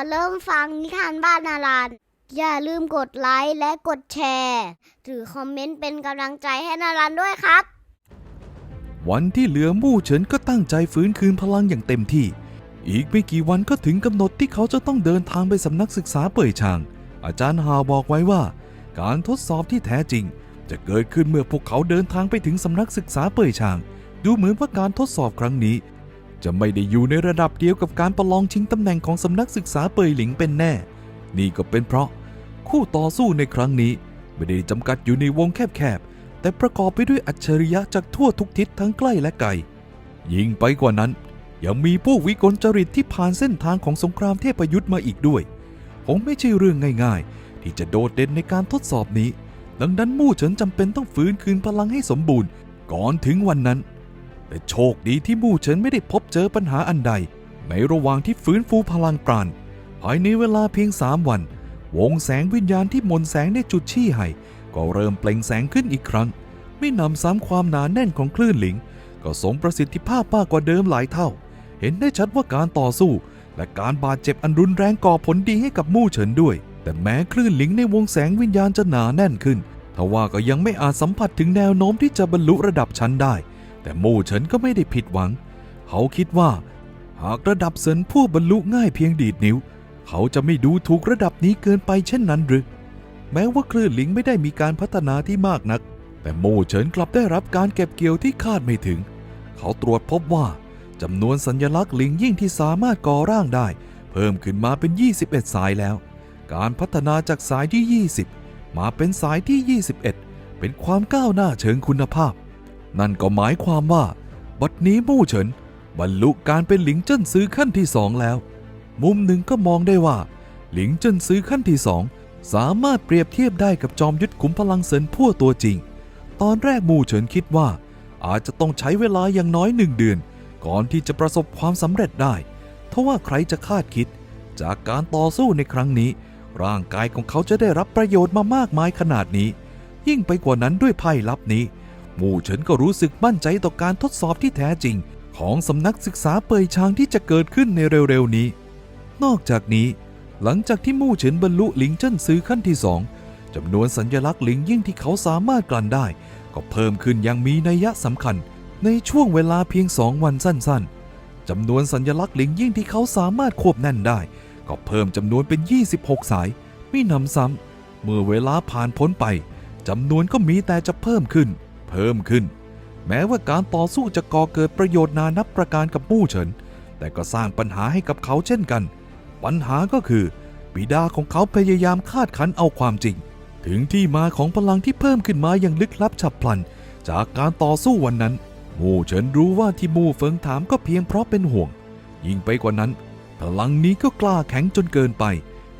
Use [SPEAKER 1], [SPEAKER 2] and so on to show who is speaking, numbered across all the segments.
[SPEAKER 1] อเริ่มฟังนิทานบ้านนารันอย่าลืมกดไลค์และกดแชร์หรือคอมเมนต์เป็นกำลังใจให้นารันด้วยครับ
[SPEAKER 2] วันที่เหลือมู่เฉินก็ตั้งใจฟื้นคืนพลังอย่างเต็มที่ อีกไม่กี่วันก็ถึงกำหนดที่เขาจะต้องเดินทางไปสำนักศึกษาเป่ยชาง อาจารย์ฮาวบอกไว้ว่า การทดสอบที่แท้จริง จะเกิดขึ้นเมื่อพวกเขาเดินทางไปถึงสำนักศึกษาเป่ยชาง ดูเหมือนว่าการทดสอบครั้งนี้ จะไม่ได้อยู่ในระดับเดียวกับการประลองชิงตำแหน่งของสำนักศึกษาเปยหลิงเป็นแน่ นี่ก็เป็นเพราะ คู่ต่อสู้ในครั้งนี้ไม่ได้จำกัดอยู่ในวงแคบๆ แต่ประกอบไปด้วยอัจฉริยะจากทั่วทุกทิศทั้งใกล้และไกล ยิ่งไปกว่านั้น ยังมีผู้วิกลจริตที่ผ่านเส้นทางของสงครามเทพยุทธ์มาอีกด้วยคงไม่ใช่เรื่องง่ายๆ ที่จะโดดเด่นในการทดสอบนี้ ดังนั้นมู่เฉินจำเป็นต้องฟื้นคืนพลังให้สมบูรณ์ ก่อนถึงวันนั้น แต่โชคดีที่มู่เฉินไม่ได้พบเจอปัญหาอันใด ในระหว่างที่ฟื้นฟูพลังปราณภายในเวลาเพียงสามวัน วงแสงวิญญาณที่มนแสงได้จุดชี่ให้ก็เริ่มเปล่งแสงขึ้นอีกครั้ง ไม่นำซ้ำความหนาแน่นของคลื่นหลิง ก็สมประสิทธิภาพมากกว่าเดิมหลายเท่า เห็นได้ชัดว่าการต่อสู้ และการบาดเจ็บอันรุนแรงก่อผลดีให้กับมู่เฉินด้วย แต่แม้คลื่นหลิงในวงแสงวิญญาณจะหนาแน่นขึ้นทว่าก็ยังไม่อาจสัมผัสถึงแนวโน้มที่จะบรรลุระดับชั้นได้ แต่มู่เฉินก็ไม่ได้ผิดหวัง เขาคิดว่า หากระดับเซินผู้บรรลุง่ายเพียงดีดนิ้ว เขาจะไม่ดูถูกระดับนี้เกินไปเช่นนั้นหรือ แม้ว่าคลื่นหลิงไม่ได้มีการพัฒนาที่มากนัก แต่โมเฉินกลับได้รับการเก็บเกี่ยวที่คาดไม่ถึง เขาตรวจพบว่าจำนวนสัญลักษณ์หลิงยิ่งที่สามารถก่อร่างได้ เพิ่มขึ้นมาเป็น 21 สายแล้ว การพัฒนาจากสายที่ 20 มาเป็นสายที่ 21 เป็นความก้าวหน้าเชิงคุณภาพ นั่นก็หมายความว่า บัดนี้มู่เฉิน บรรลุการเป็นหลิงเจิ้นซื้อขั้นที่สองแล้ว มุมหนึ่งก็มองได้ว่า หลิงเจิ้นซื้อขั้นที่สองสามารถเปรียบเทียบได้กับจอมยุทธขุมพลังเซินพั่วตัวจริง ตอนแรกมู่เฉินคิดว่า อาจจะต้องใช้เวลาอย่างน้อยหนึ่งเดือน ก่อนที่จะประสบความสำเร็จได้ทว่าใครจะคาดคิด จากการต่อสู้ในครั้งนี้ ร่างกายของเขาจะได้รับประโยชน์มามากมายขนาดนี้ ยิ่งไปกว่านั้นด้วยไพ่ลับนี้ มู่เฉินก็รู้สึกมั่นใจต่อการทดสอบที่แท้จริง ของสำนักศึกษาเปยชางที่จะเกิดขึ้นในเร็วๆนี้ นอกจากนี้ หลังจากที่มู่เฉินบรรลุหลิงเจิ้นซื้อขั้นที่สองจำนวนสัญลักษณ์หลิงยิ่งที่เขาสามารถกลั่นได้ ก็เพิ่มขึ้นอย่างมีนัยสำคัญ ในช่วงเวลาเพียงสองวันสั้นๆจำนวนสัญลักษณ์หลิงยิ่งที่เขาสามารถควบแน่นได้ ก็เพิ่มจำนวนเป็น 26 สายไม่นำซ้ำเมื่อเวลาผ่านพ้นไปจำนวนก็มีแต่จะเพิ่มขึ้น เพิ่มขึ้น แม้ว่าการต่อสู้จะก่อเกิดประโยชน์นานับประการกับมู่เฉิน แต่ก็สร้างปัญหาให้กับเขาเช่นกัน ปัญหาก็คือ บิดาของเขาพยายามคาดคั้นเอาความจริง ถึงที่มาของพลังที่เพิ่มขึ้นมาอย่างลึกลับฉับพลัน จากการต่อสู้วันนั้น มู่เฉินรู้ว่าที่มู่เฟิงถามก็เพียงเพราะเป็นห่วง ยิ่งไปกว่านั้น พลังนี้ก็กล้าแข็งจนเกินไป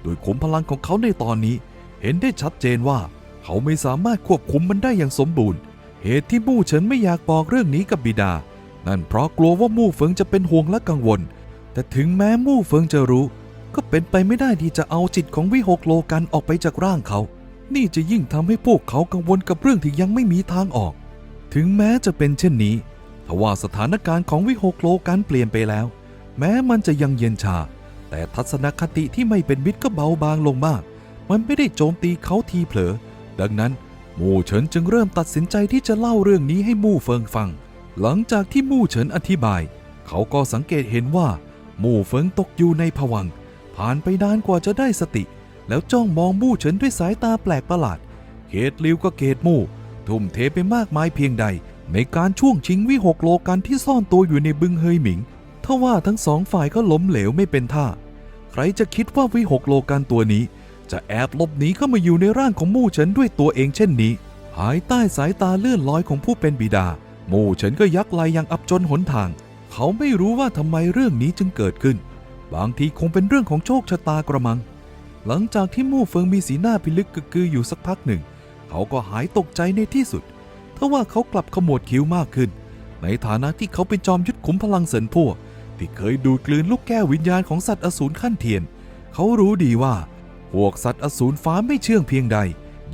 [SPEAKER 2] โดยขุมพลังของเขาในตอนนี้ เห็นได้ชัดเจนว่าเขาไม่สามารถควบคุมมันได้อย่างสมบูรณ์ เหตุที่มู่เฉินไม่อยากบอกเรื่องนี้กับบิดา นั่นเพราะกลัวว่ามู่เฟิงจะเป็นห่วงและกังวล แต่ถึงแม้มู่เฟิงจะรู้ ก็เป็นไปไม่ได้ที่จะเอาจิตของวิหกโลกันออกไปจากร่างเขา นี่จะยิ่งทำให้พวกเขากังวลกับเรื่องที่ยังไม่มีทางออก ถึงแม้จะเป็นเช่นนี้ทว่าสถานการณ์ของวิหกโลกันเปลี่ยนไปแล้ว แม้มันจะยังเย็นชา แต่ทัศนคติที่ไม่เป็นมิตรก็เบาบางลงมาก มันไม่ได้โจมตีเขาทีเผลอ ดังนั้น มู่เฉินจึงเริ่มตัดสินใจที่จะเล่าเรื่องนี้ให้มู่เฟิงฟัง หลังจากที่มู่เฉินอธิบาย เขาก็สังเกตเห็นว่า มู่เฟิงตกอยู่ในผวังผ่านไปนานกว่าจะได้สติ แล้วจ้องมองมู่เฉินด้วยสายตาแปลกประหลาด เกตลิวก็เกตมู่ทุ่มเทไปมากมายเพียงใด ในการช่วงชิงวิหกโลกันที่ซ่อนตัวอยู่ในบึงเฮยหมิงทว่าทั้งสองฝ่ายก็ล้มเหลวไม่เป็นท่า ใครจะคิดว่าวิหกโลกันตัวนี้ จะแอบหลบหนีเข้ามาอยู่ในร่างของมู่เฉินด้วยตัวเองเช่นนี้ ภายใต้สายตาเลื่อนลอยของผู้เป็นบิดา มู่เฉินก็ยักไหลอย่างอับจนหนทาง เขาไม่รู้ว่าทำไมเรื่องนี้จึงเกิดขึ้น บางทีคงเป็นเรื่องของโชคชะตากระมัง หลังจากที่มู่เฟิงมีสีหน้าพิลึกกึกกืออยู่สักพักหนึ่ง เขาก็หายตกใจในที่สุดทว่าเขากลับขมวดคิ้วมากขึ้น ในฐานะที่เขาเป็นจอมยุทธขุมพลังเสินพั่วที่เคยดูดกลืนลูกแก้ววิญญาณของสัตว์อสูรขั้นเทียน เขารู้ดีว่า พวกสัตว์อสูรฟ้าไม่เชื่องเพียงใด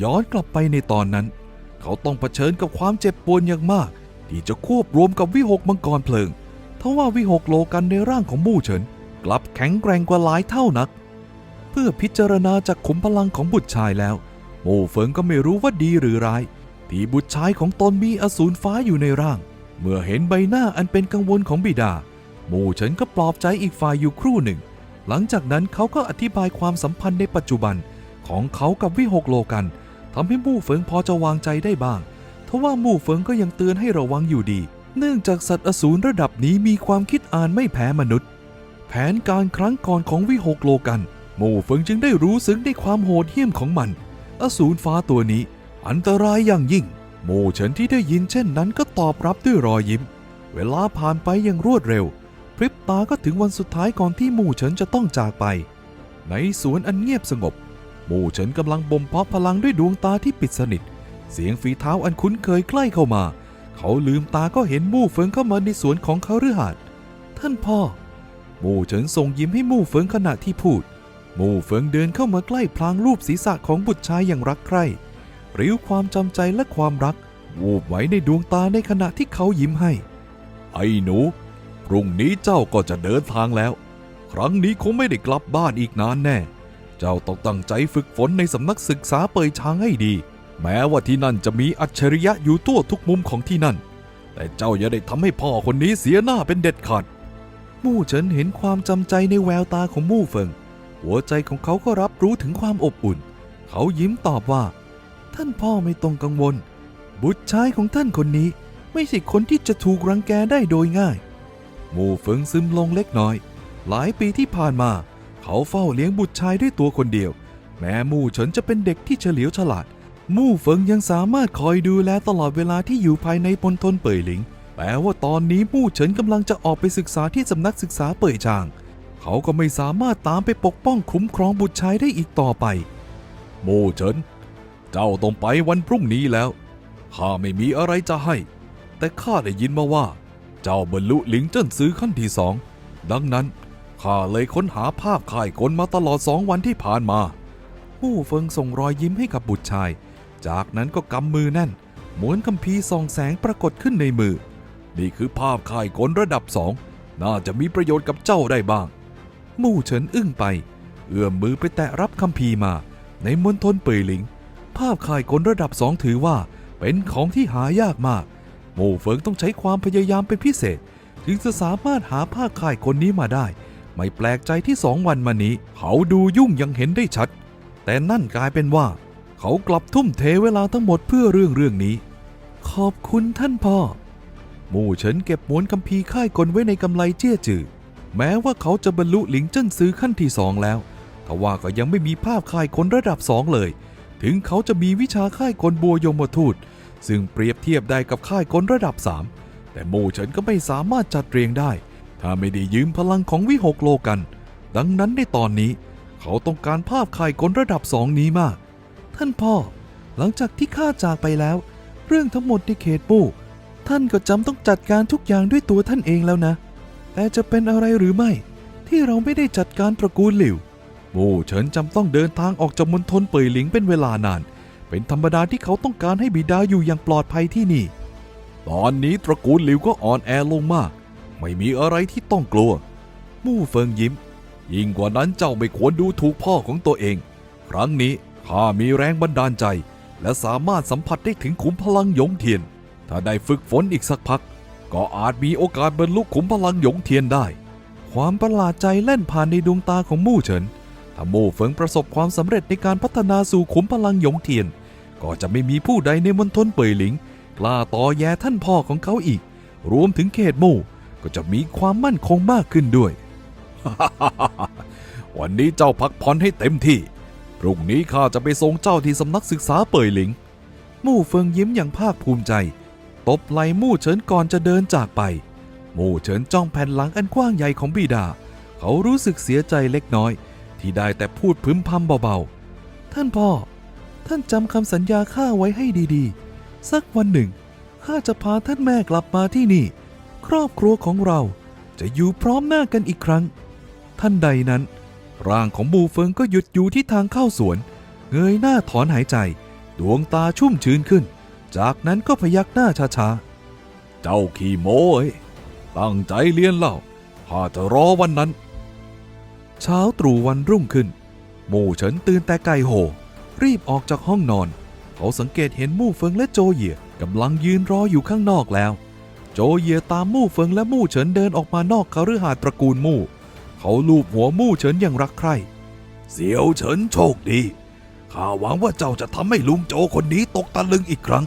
[SPEAKER 2] ย้อนกลับไปในตอนนั้น เขาต้องเผชิญกับความเจ็บปวดอย่างมาก ที่จะควบรวมกับวิหกมังกรเพลิงทว่าวิหกโลกันในร่างของมู่เฉิน กลับแข็งแกร่งกว่าหลายเท่านัก เพื่อพิจารณาจากขุมพลังของบุตรชายแล้ว มู่เฟิงก็ไม่รู้ว่าดีหรือร้าย ที่บุตรชายของตนมีอสูรฟ้าอยู่ในร่าง เมื่อเห็นใบหน้าอันเป็นกังวลของบิดา มู่เฉินก็ปลอบใจอีกฝ่ายอยู่ครู่หนึ่ง หลังจากนั้นเขาก็อธิบายความสัมพันธ์ในปัจจุบันของเขากับวิหกโลกันทำให้มู่เฟิงพอจะวางใจได้บ้างทว่ามู่เฟิงก็ยังเตือนให้ระวังอยู่ดี เนื่องจากสัตว์อสูรระดับนี้มีความคิดอ่านไม่แพ้มนุษย์ แผนการครั้งก่อนของวิหกโลกัน มู่เฟิงจึงได้รู้ซึ้งในความโหดเหี้ยมของมัน อสูรฟ้าตัวนี้ อันตรายอย่างยิ่ง มู่เฉินที่ได้ยินเช่นนั้นก็ตอบรับด้วยรอยยิ้ม เวลาผ่านไปอย่างรวดเร็ว พริบตาก็ถึงวันสุดท้ายก่อนที่หมู่เฉินจะต้องจากไป ในสวนอันเงียบสงบ หมู่เฉินกำลังบ่มเพาะพลังด้วยดวงตาที่ปิดสนิท เสียงฝีเท้าอันคุ้นเคยใกล้เข้ามา เขาลืมตาก็เห็นมู่เฟิงเข้ามาในสวนของเขาฤหัสท่านพ่อ หมู่เฉินส่งยิ้มให้มู่เฟิงขณะที่พูด หมู่เฟิงเดินเข้ามาใกล้พลางรูปศีรษะของบุตรชายอย่างรักใคร่ริ้วความจำใจและความรัก วูบไว้ในดวงตาในขณะที่เขายิ้มให้ ไอ้หนู พรุ่งนี้เจ้าก็จะเดินทางแล้ว ครั้งนี้คงไม่ได้กลับบ้านอีกนานแน่ เจ้าต้องตั้งใจฝึกฝนในสำนักศึกษาเปยช้างให้ดี แม้ว่าที่นั่นจะมีอัจฉริยะอยู่ทั่วทุกมุมของที่นั่น แต่เจ้าอย่าได้ทำให้พ่อคนนี้เสียหน้าเป็นเด็ดขาด มู่เฉินเห็นความจำใจในแววตาของมู่เฟิง หัวใจของเขาก็รับรู้ถึงความอบอุ่น เขายิ้มตอบว่า ท่านพ่อไม่ต้องกังวล บุตรชายของท่านคนนี้ ไม่ใช่คนที่จะถูกรังแกได้โดยง่าย มู่เฟิงซึมลงเล็กน้อย หลายปีที่ผ่านมา เขาเฝ้าเลี้ยงบุตรชายด้วยตัวคนเดียว แม้มู่เฉินจะเป็นเด็กที่เฉลียวฉลาดมู่เฟิงยังสามารถคอยดูแลตลอดเวลาที่อยู่ภายในพลทนเป่ยหลิงแปลว่าตอนนี้มู่เฉินกำลังจะออกไปศึกษาที่สำนักศึกษาเป่ยจาง เขาก็ไม่สามารถตามไปปกป้องคุ้มครองบุตรชายได้อีกต่อไปมู่เฉิน เจ้าต้องไปวันพรุ่งนี้แล้วข้าไม่มีอะไรจะให้ แต่ข้าได้ยินมาว่า เจ้าบรรลุหลิงเจิ้นซื้อขั้นที่สอง ดังนั้นข้าเลยค้นหาภาพข่ายกลมาตลอดสองวันที่ผ่านมามู่เฟิงส่งรอยยิ้มให้กับบุตรชาย จากนั้นก็กำมือแน่นม้วนคัมภีร์ส่องแสงปรากฏขึ้นในมือ นี่คือภาพข่ายกลระดับสอง น่าจะมีประโยชน์กับเจ้าได้บ้าง มู่เฉินอึ้งไป เอื้อมมือไปแตะรับคัมภีร์มา ในมณฑลเป่ยหลิง ภาพข่ายกลระดับสองถือว่า เป็นของที่หายากมาก หมู่เฟิงต้องใช้ความพยายามเป็นพิเศษ จึงจะสามารถหาภาพข่ายคนนี้มาได้ ไม่แปลกใจที่สองวันมานี้ เขาดูยุ่งยังเห็นได้ชัด แต่นั่นกลายเป็นว่า เขากลับทุ่มเทเวลาทั้งหมดเพื่อเรื่องเรื่องนี้ ขอบคุณท่านพ่อหมู่เฉินเก็บม้วนคัมภีร์ค่ายกลไว้ในกำไลเจี้ยจือแม้ว่าเขาจะบรรลุหลิงเจิ้นซื้อขั้นที่สองแล้วทว่าก็ยังไม่มีภาพค่ายกลระดับสองเลย ถึงเขาจะมีวิชาค่ายกลบัวยมทูต ซึ่งเปรียบเทียบได้กับค่ายกลระดับสามแต่หมู่เฉินก็ไม่สามารถจัดเรียงได้ ถ้าไม่ได้ยืมพลังของวิหกโลกัน ดังนั้นในตอนนี้ เขาต้องการภาพค่ายกลระดับสองนี้มาก ท่านพ่อ หลังจากที่ข้าจากไปแล้ว เรื่องทั้งหมดในเขตมู่ท่านก็จำต้องจัดการทุกอย่างด้วยตัวท่านเองแล้วนะ แต่จะเป็นอะไรหรือไม่ ที่เราไม่ได้จัดการตระกูลหลิวหมู่เฉินจำต้องเดินทางออกจากมณฑลเป่ยหลิงเป็นเวลานาน เป็นธรรมดาที่เขาต้องการให้บิดาอยู่อย่างปลอดภัยที่นี่ ตอนนี้ตระกูลหลิวก็อ่อนแอลงมาก ไม่มีอะไรที่ต้องกลัว มู่เฟิงยิ้ม ยิ่งกว่านั้นเจ้าไม่ควรดูถูกพ่อของตัวเอง ครั้งนี้ข้ามีแรงบันดาลใจ และสามารถสัมผัสได้ถึงขุมพลังหยงเทียน ถ้าได้ฝึกฝนอีกสักพัก ก็อาจมีโอกาสบรรลุขุมพลังหยงเทียนได้ ความประหลาดใจแล่นผ่านในดวงตาของมู่เฉินถ้ามู่เฟิงประสบความสำเร็จในการพัฒนาสู่ขุมพลังหยงเทียน ก็จะไม่มีผู้ใดในมณฑลเป่ยหลิง กล้าต่อแย่ท่านพ่อของเขาอีก รวมถึงเขตมู่ก็จะมีความมั่นคงมากขึ้นด้วย วันนี้เจ้าพักผ่อนให้เต็มที่ พรุ่งนี้ข้าจะไปส่งเจ้าที่สำนักศึกษาเป่ยหลิง มู่เฟิงยิ้มอย่างภาคภูมิใจ ตบไหล่มู่เฉินก่อนจะเดินจากไป มู่เฉินจ้องแผ่นหลังอันกว้างใหญ่ของบิดา เขารู้สึกเสียใจเล็กน้อย ที่ได้แต่พูดพึมพำเบาๆ ท่านพ่อ ท่านจำคำสัญญาข้าไว้ให้ดีๆ สักวันหนึ่งข้าจะพาท่านแม่กลับมาที่นี่ ครอบครัวของเราจะอยู่พร้อมหน้ากันอีกครั้ง ท่านใดนั้น ร่างของบูเฟิงก็หยุดอยู่ที่ทางเข้าสวน เงยหน้าถอนหายใจ ดวงตาชุ่มชื้นขึ้น จากนั้นก็พยักหน้าช้าๆ เจ้าขี้โม้ยตั้งใจเรียนเล่าข้าจะรอวันนั้น เช้าตรู่วันรุ่งขึ้น หมู่เฉินตื่นแต่ไก่โห รีบออกจากห้องนอน เขาสังเกตเห็นมู่เฟิงและโจเหยียกำลังยืนรออยู่ข้างนอกแล้ว โจเหยียตามมู่เฟิงและมู่เฉินเดินออกมานอกคฤหาสน์ตระกูลมู่ เขาลูบหัวมู่เฉินอย่างรักใคร่เสียวเฉินโชคดีข้าหวังว่าเจ้าจะทำให้ลุงโจคนนี้ตกตะลึงอีกครั้ง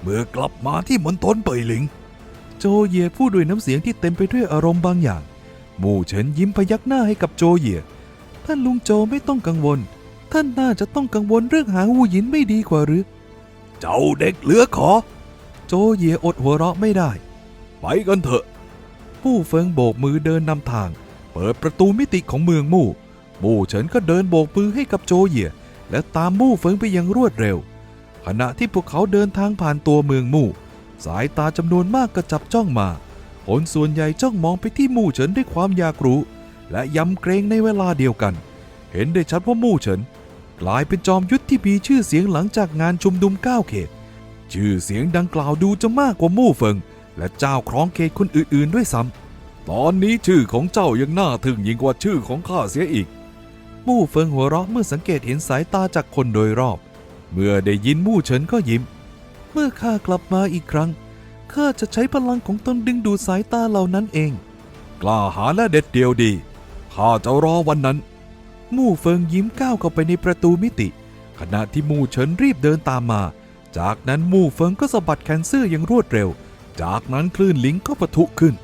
[SPEAKER 2] เมื่อกลับมาที่มณฑลเป่ยหลิง โจเหยียพูดด้วยน้ำเสียงที่เต็มไปด้วยอารมณ์บางอย่าง มู่เฉินยิ้มพยักหน้าให้กับโจเหยียท่านลุงโจไม่ต้องกังวล ท่านน่าจะต้องกังวลเรื่องหาหูหยินไม่ดีกว่าหรือ เจ้าเด็กเหลือขอ โจเยียอดหัวเราะไม่ได้ ไปกันเถอะ ผู้เฟิงโบกมือเดินนำทาง เปิดประตูมิติของเมืองมู่ มู่เฉินก็เดินโบกมือให้กับโจเหยียและตามมู่เฟิงไปอยังรวดเร็ว ขณะที่พวกเขาเดินทางผ่านตัวเมืองมู่ สายตาจำนวนมากก็จับจ้องมาคนส่วนใหญ่จ้องมองไปที่มู่เฉินด้วยความอยากรู้ และยำเกรงในเวลาเดียวกัน เห็นได้ชัดว่ามู่เฉิน กลายเป็นจอมยุทธที่มีชื่อเสียงหลังจากงานชุมนุมก้าวเขต ชื่อเสียงดังกล่าวดูจะมากกว่ามู่เฟิง และเจ้าครองเขตคนอื่นๆด้วยซ้ำตอนนี้ชื่อของเจ้ายังน่าทึ่งยิ่งกว่าชื่อของข้าเสียอีก มู่เฟิงหัวเราะเมื่อสังเกตเห็นสายตาจากคนโดยรอบ เมื่อได้ยินมู่เฉินก็ยิ้ม เมื่อข้ากลับมาอีกครั้งข้าจะใช้พลังของตนดึงดูดสายตาเหล่านั้นเอง กล้าหาญและเด็ดเดียวดีข้าจะรอวันนั้น มู่เฟิงยิ้มก้าวเข้าไปในประตูมิติ ขณะที่มู่เฉินรีบเดินตามมา จากนั้นมู่เฟิงก็สะบัดแขนเสื้ออย่างรวดเร็ว จากนั้นคลื่นลิงก็ปะทุขึ้น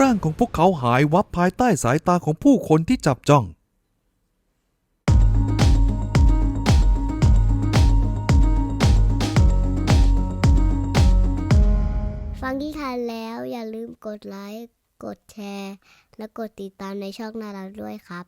[SPEAKER 2] ร่างของพวกเขาหายวับภายใต้สายตาของผู้คนที่จับจ้อง
[SPEAKER 1] ฟังที่ทานแล้วอย่าลืมกดไลค์ กดแชร์ และกดติดตามในช่องนาราด้วยครับ